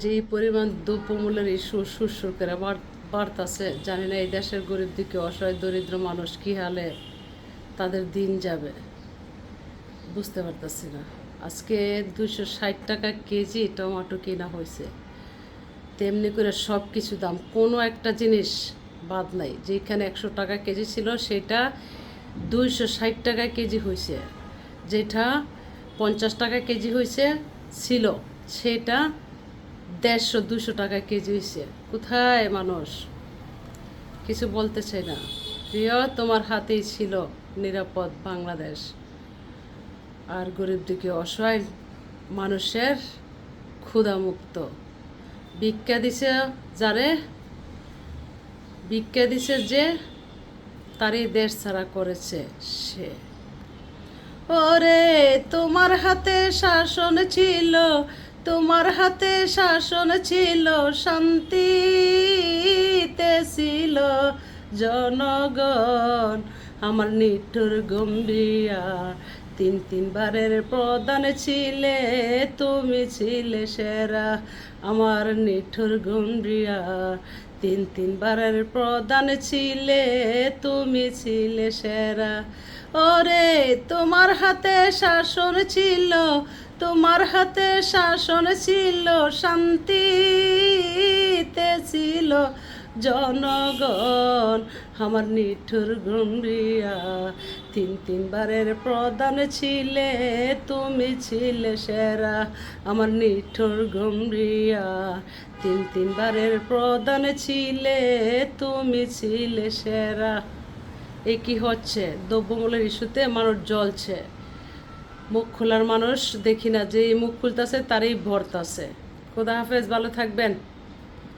যেই পরিমাণ দ্রব্যমূল্যের ইস্যু সুরসুর করে বাড়- বাড়তাছে, জানি না এই দেশের গরিব দিকে অসহায় দরিদ্র মানুষ কী হালে তাদের দিন যাবে। বুঝতে পারতাছি না। আজকে দুশো ষাট টাকা কেজি টমেটো কেনা হয়েছে। তেমনি করে সব কিছু দাম। কোনো একটা জিনিস বাদ নাই। যেখানে একশো টাকা কেজি ছিল, সেটা দুইশো ষাট টাকা কেজি হয়েছে। যেটা পঞ্চাশ টাকা কেজি হয়েছে, ছিল। সেটা দেড়শো, দুশো টাকা কেজি হয়েছে কোথায় মানুষ? কিছু বলতে চাই না। প্রিয়, তোমার হাতেই ছিল নিরাপদ বাংলাদেশ। আর গরিব দিকে অসহায় মানুষের ক্ষুধামুক্ত। ভিক্ষা দিছে যারে? ভিক্ষা দিছে যে তারই দেশ ছাড়া করেছে সে। ওরে, তোমার হাতে শাসন ছিল তোমার হাতে শাসন ছিল, শান্তিতে ছিল জনগণ। আমার নিঠুর গম্ভীরা তিন তিনবারের প্রধান ছিলে, তুমি ছিলে সেরা। আমার নিঠুর গম্ভীরা তিন তিনবারের প্রধান ছিলে, তুমি ছিলে সেরা। ওরে, তোমার হাতে শাসন ছিল, তোমার হাতে শাসন ছিল, শান্তিতে ছিল। জনগণ, আমার নিঠুর গম্ভীরা তিন তিনবারের প্রধান ছিলে, তুমি ছিলে সেরা, আমার নিঠুর গম্ভীরা তিন তিনবারের প্রদান ছিলে, তুমি ছিলে সেরা। এ কি হচ্ছে? দ্রব্যমূল্যের ইস্যুতে মানুষ জ্বলছে। মুখ খোলার মানুষ দেখি না যে মুখ খুলতেছে তারই ভরতাছে খোদা হাফেজ, ভালো থাকবেন।